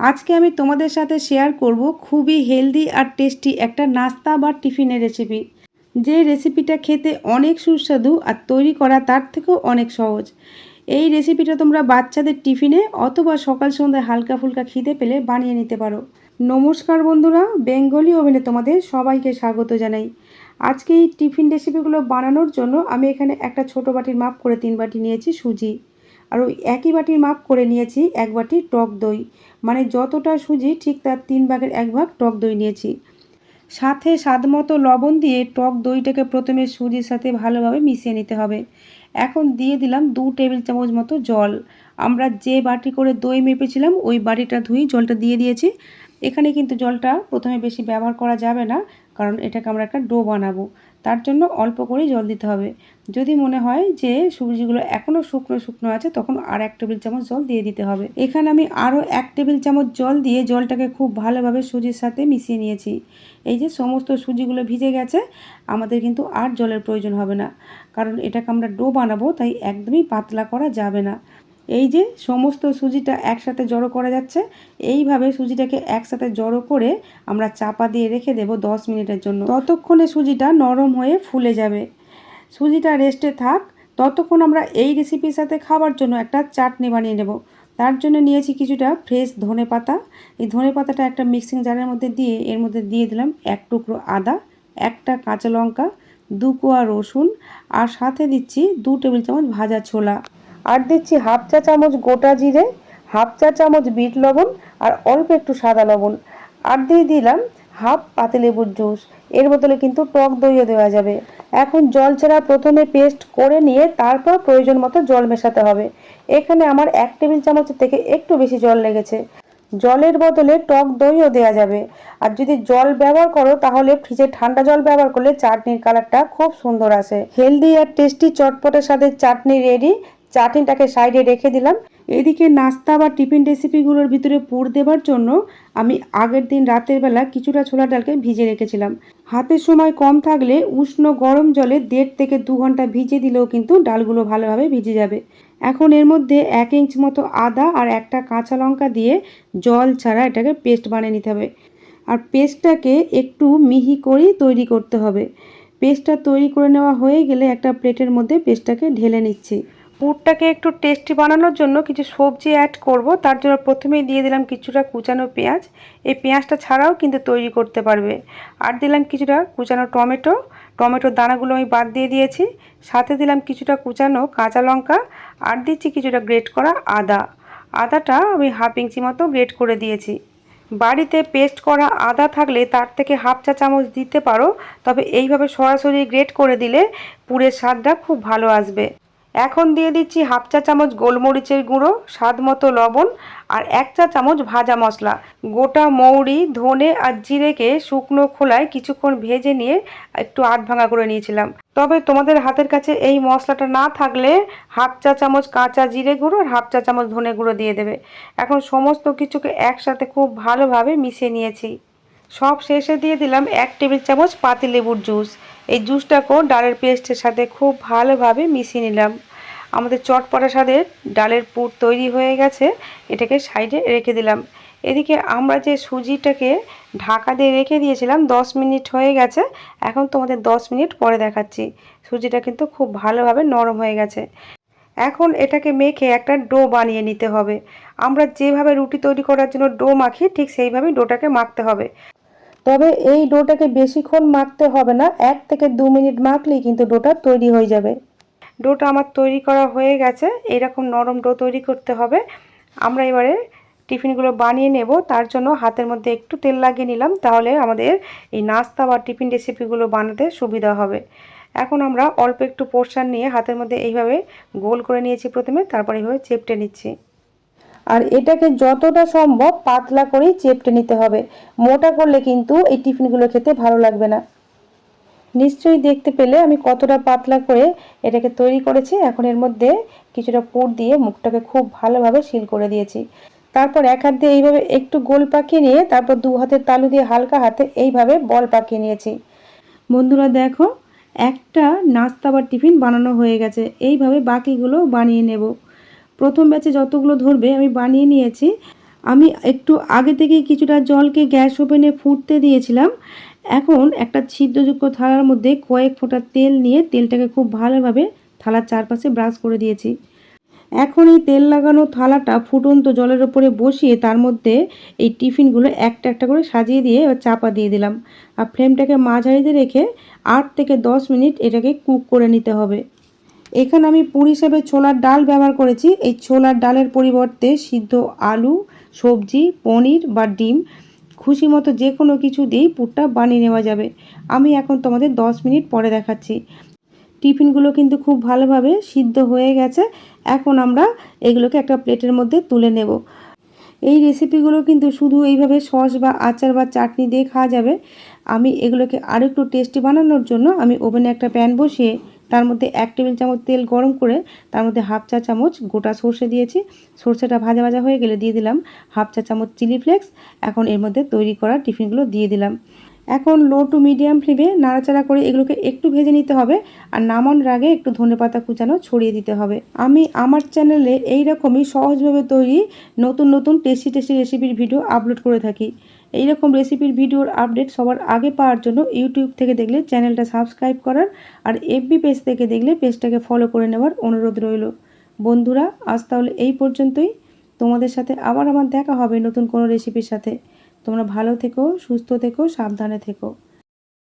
আজকে আমি তোমাদের সাথে শেয়ার করব খুবই হেলদি আর টেস্টি একটা নাস্তা বা টিফিনের রেসিপি যে রেসিপিটা খেতে অনেক সুস্বাদু আর তৈরি করা তার থেকেও অনেক সহজ। এই রেসিপিটা তোমরা বাচ্চাদের টিফিনে অথবা সকাল সন্ধ্যায় হালকা ফুলকা খিদে পেলে বানিয়ে নিতে পারো। নমস্কার বন্ধুরা, বেঙ্গলি ওভেনে তোমাদের সবাইকে স্বাগত জানাই। আজকে এই টিফিন রেসিপিগুলো বানানোর জন্য আমি এখানে একটা ছোট বাটির মাপ করে তিন বাটি নিয়েছি সুজি। আর ওই একই বাটির মাপ করে নিয়েছি, এক বাটি টক দই। মানে যতটা সুজি, ঠিক তার তিন ভাগের এক ভাগ টক দই নিয়েছি। সাথে স্বাদ মতো লবণ দিয়ে টক দইটাকে প্রথমে সুজির সাথে ভালোভাবে মিশিয়ে নিতে হবে। এখন দিয়ে দিলাম দু টেবিল চামচ মতো জল। আমরা যে বাটি করে দই মেপেছিলাম, ওই বাটিটা ধুই জলটা দিয়ে দিয়েছি। এখানে কিন্তু জলটা প্রথমে বেশি ব্যবহার করা যাবে না, কারণ এটাকে আমরা একটা ডো বানাবো। তার জন্য অল্প করেই জল দিতে হবে। যদি মনে হয় যে সুজিগুলো এখনও শুকনো শুকনো আছে, তখন আর এক টেবিল চামচ জল দিয়ে দিতে হবে। এখানে আমি আরও এক টেবিল চামচ জল দিয়ে জলটাকে খুব ভালোভাবে সুজির সাথে মিশিয়ে নিয়েছি। এই যে সমস্ত সুজিগুলো ভিজে গেছে, আমাদের কিন্তু আর জলের প্রয়োজন হবে না। কারণ এটাকে আমরা ডো বানাবো, তাই একদমই পাতলা করা যাবে না। এই যে সমস্ত সুজিটা একসাথে জড়ো করা যাচ্ছে, এইভাবে সুজিটাকে একসাথে জড়ো করে আমরা চাপা দিয়ে রেখে দেব দশ মিনিটের জন্য। ততক্ষণে সুজিটা নরম হয়ে ফুলে যাবে। সুজিটা রেস্টে থাক, ততক্ষণ আমরা এই রেসিপির সাথে খাবার জন্য একটা চাটনি বানিয়ে নেব। তার জন্য নিয়েছি কিছুটা ফ্রেশ ধনে পাতা। এই ধনে পাতাটা একটা মিক্সিং জারের মধ্যে দিয়ে, এর মধ্যে দিয়ে দিলাম এক টুকরো আদা, একটা কাঁচা লঙ্কা, দু কোয়া রসুন, আর সাথে দিচ্ছি দু টেবিল চামচ ভাজা ছোলা। আর দিচ্ছি হাফ চা চামচ গোটা জিরে, হাফ চা চামচ বিট লবণ আর অল্প একটু সাদা লবণ। আর দিয়ে দিলাম হাফ পাতিলেবুর জুস। এর বদলে কিন্তু টক দইও দেওয়া যাবে। এখন জল ছাড়া প্রথমে পেস্ট করে নিয়ে তারপর প্রয়োজন মতো জল মেশাতে হবে। এখানে আমার এক টেবিল চামচের থেকে একটু বেশি জল লেগেছে। জলের বদলে টক দইও দেওয়া যাবে। আর যদি জল ব্যবহার করো, তাহলে ফ্রিজে ঠান্ডা জল ব্যবহার করলে চাটনির কালারটা খুব সুন্দর আসে। হেলদি আর টেস্টি চটপটের সাথে চাটনি রেডি চাটনিটাকে সাইডে রেখে দিলাম। এদিকে নাস্তা বা টিফিন রেসিপিগুলোর ভিতরে পুর দেবার জন্য আমি আগের দিন রাতের বেলা কিছুটা ছোলা ডালকে ভিজে রেখেছিলাম। হাতের সময় কম থাকলে উষ্ণ গরম জলে দেড় থেকে দু ঘণ্টা ভিজে দিলেও কিন্তু ডালগুলো ভালোভাবে ভিজে যাবে। এখন এর মধ্যে এক ইঞ্চ মতো আদা আর একটা কাঁচা লঙ্কা দিয়ে জল ছাড়া এটাকে পেস্ট বানিয়ে নিতে হবে। আর পেস্টটাকে একটু মিহি করেই তৈরি করতে হবে। পেস্টটা তৈরি করে নেওয়া হয়ে গেলে একটা প্লেটের মধ্যে পেস্টটাকে ঢেলে নিচ্ছি। পুরটাকে একটু টেস্টি বানানোর জন্য কিছু সবজি অ্যাড করব। তার জন্য প্রথমেই দিয়ে দিলাম কিছুটা কুচানো পেঁয়াজ। এই পেঁয়াজটা ছাড়াও কিন্তু তৈরি করতে পারবে। আর দিলাম কিছুটা কুচানো টমেটো। টমেটোর দানাগুলো আমি বাদ দিয়ে দিয়েছি। সাথে দিলাম কিছুটা কুচানো কাঁচা লঙ্কা। আর দিচ্ছি কিছুটা গ্রেট করা আদা। আদাটা আমি হাফ ইঞ্চি মতো গ্রেট করে দিয়েছি। বাড়িতে পেস্ট করা আদা থাকলে তার থেকে হাফ চা চামচ দিতে পারো। তবে এইভাবে সরাসরি গ্রেট করে দিলে পুরের স্বাদটা খুব ভালো আসবে। এখন দিয়ে দিচ্ছি হাফ চা চামচ গোলমরিচের গুঁড়ো, স্বাদ মতো লবণ আর এক চা চামচ ভাজা মশলা। গোটা মৌরি, ধনে আর জিরেকে শুকনো খোলায় কিছুক্ষণ ভেজে নিয়ে একটু আট ভাঙা করে নিয়েছিলাম। তবে তোমাদের হাতের কাছে এই মশলাটা না থাকলে হাফ চা চামচ কাঁচা জিরে গুঁড়ো আর হাফ চা চামচ ধনে গুঁড়ো দিয়ে দেবে। এখন সমস্ত কিছুকে একসাথে খুব ভালোভাবে মিশিয়ে নিয়েছি। সব শেষে দিয়ে দিলাম এক টেবিল চামচ পাতিলেবুর জুস। এই জুসটাকেও ডালের পেস্টের সাথে খুব ভালোভাবে মিশিয়ে নিলাম। আমাদের চটপটা স্বাদের ডালের পুর তৈরি হয়ে গেছে, এটাকে সাইডে রেখে দিলাম। এদিকে আমরা যে সুজিটাকে ঢাকা দিয়ে রেখে দিয়েছিলাম, দশ মিনিট হয়ে গেছে। এখন তোমাদের দশ মিনিট পরে দেখাচ্ছি। সুজিটা কিন্তু খুব ভালোভাবে নরম হয়ে গেছে। এখন এটাকে মেখে একটা ডো বানিয়ে নিতে হবে। আমরা যেভাবে রুটি তৈরি করার জন্য ডো মাখি, ঠিক সেইভাবেই ডোটাকে মাখতে হবে। তবে এই ডোটাকে বেশিক্ষণ মাখতে হবে না, এক থেকে দু মিনিট মাখলেই কিন্তু ডোটা তৈরি হয়ে যাবে। ডোটা আমার তৈরি করা হয়ে গেছে, এরকম নরম ডো তৈরি করতে হবে। আমরা এবারে টিফিনগুলো বানিয়ে নেব, তার জন্য হাতের মধ্যে একটু তেল লাগিয়ে নিলাম, তাহলে আমাদের এই নাস্তা বা টিফিন রেসিপিগুলো বানাতে সুবিধা হবে। এখন আমরা অল্প একটু পোর্শান নিয়ে হাতের মধ্যে এইভাবে গোল করে নিয়েছি প্রথমে, তারপর এইভাবে চেপটে নিচ্ছি। আর এটাকে যতটা সম্ভব পাতলা করেই চেপটে নিতে হবে। মোটা করলে কিন্তু এই টিফিনগুলো খেতে ভালো লাগবে না। নিশ্চয়ই দেখতে পেলে আমি কতটা পাতলা করে এটাকে তৈরি করেছি। এখন এর মধ্যে কিছুটা পুর দিয়ে মুখটাকে খুব ভালোভাবে সিল করে দিয়েছি। তারপর এক হাত দিয়ে এইভাবে একটু গোল পাকিয়ে নিয়ে তারপর দু হাতের তালু দিয়ে হালকা হাতে এইভাবে বল পাকিয়ে নিয়েছি। বন্ধুরা দেখো, একটা নাস্তা বা টিফিন বানানো হয়ে গেছে। এইভাবে বাকিগুলো বানিয়ে নেব। প্রথম ব্যাচে যতগুলো ধরবে আমি বানিয়ে নিয়েছি। আমি একটু আগে থেকেই কিছুটা জলকে গ্যাস ওভেনে ফুটতে দিয়েছিলাম। এখন একটা ছিদ্রযুক্ত থালার মধ্যে কয়েক ফোঁটা তেল নিয়ে তেলটাকে খুব ভালোভাবে থালার চারপাশে ব্রাশ করে দিয়েছি। এখন এই তেল লাগানো থালাটা ফুটন্ত জলের ওপরে বসিয়ে তার মধ্যে এই টিফিনগুলো একটা একটা করে সাজিয়ে দিয়ে চাপা দিয়ে দিলাম। আর ফ্লেমটাকে মাঝারিতে রেখে আট থেকে দশ মিনিট এটাকে কুক করে নিতে হবে। এখানে আমি পুর হিসেবে ছোলার ডাল ব্যবহার করেছি। এই ছোলার ডালের পরিবর্তে সিদ্ধ আলু, সবজি, পনির বা ডিম, খুশি মতো যে কোনো কিছু দিয়েই পুরটা বানিয়ে নেওয়া যাবে। আমি এখন তোমাদের দশ মিনিট পরে দেখাচ্ছি। টিফিনগুলো কিন্তু খুব ভালোভাবে সিদ্ধ হয়ে গেছে। এখন আমরা এগুলোকে একটা প্লেটের মধ্যে তুলে নেব। এই রেসিপিগুলো কিন্তু শুধু এইভাবে সস বা আচার বা চাটনি দিয়ে খাওয়া যাবে। আমি এগুলোকে আরেকটু টেস্টি বানানোর জন্য আমি ওভেনে একটা প্যান বসিয়ে তার মধ্যে এক টেবিল চামচ তেল গরম করে তার মধ্যে হাফ চা চামচ গোটা সর্ষে দিয়েছি। সর্ষেটা ভাজা ভাজা হয়ে গেলে দিয়ে দিলাম হাফ চা চামচ চিলি ফ্লেক্স। এখন এর মধ্যে তৈরি করা টিফিনগুলো দিয়ে দিলাম। এখন লো টু মিডিয়াম ফ্লেমে নাড়াচাড়া করে এগুলোকে একটু ভেজে নিতে হবে আর নামানোর আগে একটু ধনেপাতা কুচানো ছড়িয়ে দিতে হবে। আমি আমার চ্যানেলে এই রকমই সহজভাবে তৈরি নতুন নতুন টেস্টি টেস্টি রেসিপির ভিডিও আপলোড করে থাকি। এই রকম রেসিপির ভিডিওর আপডেট সবার আগে পাওয়ার জন্য ইউটিউব থেকে দেখলে চ্যানেলটা সাবস্ক্রাইব করার আর এফবি পেজ থেকে দেখলে পেজটাকে ফলো করে নেওয়ার অনুরোধ রইল। বন্ধুরা, আজ তাহলে এই পর্যন্তই। তোমাদের সাথে আবার আমার দেখা হবে নতুন কোনো রেসিপির সাথে। তোমরা ভালো থেকো, সুস্থ থেকো, সাবধানে থেকো।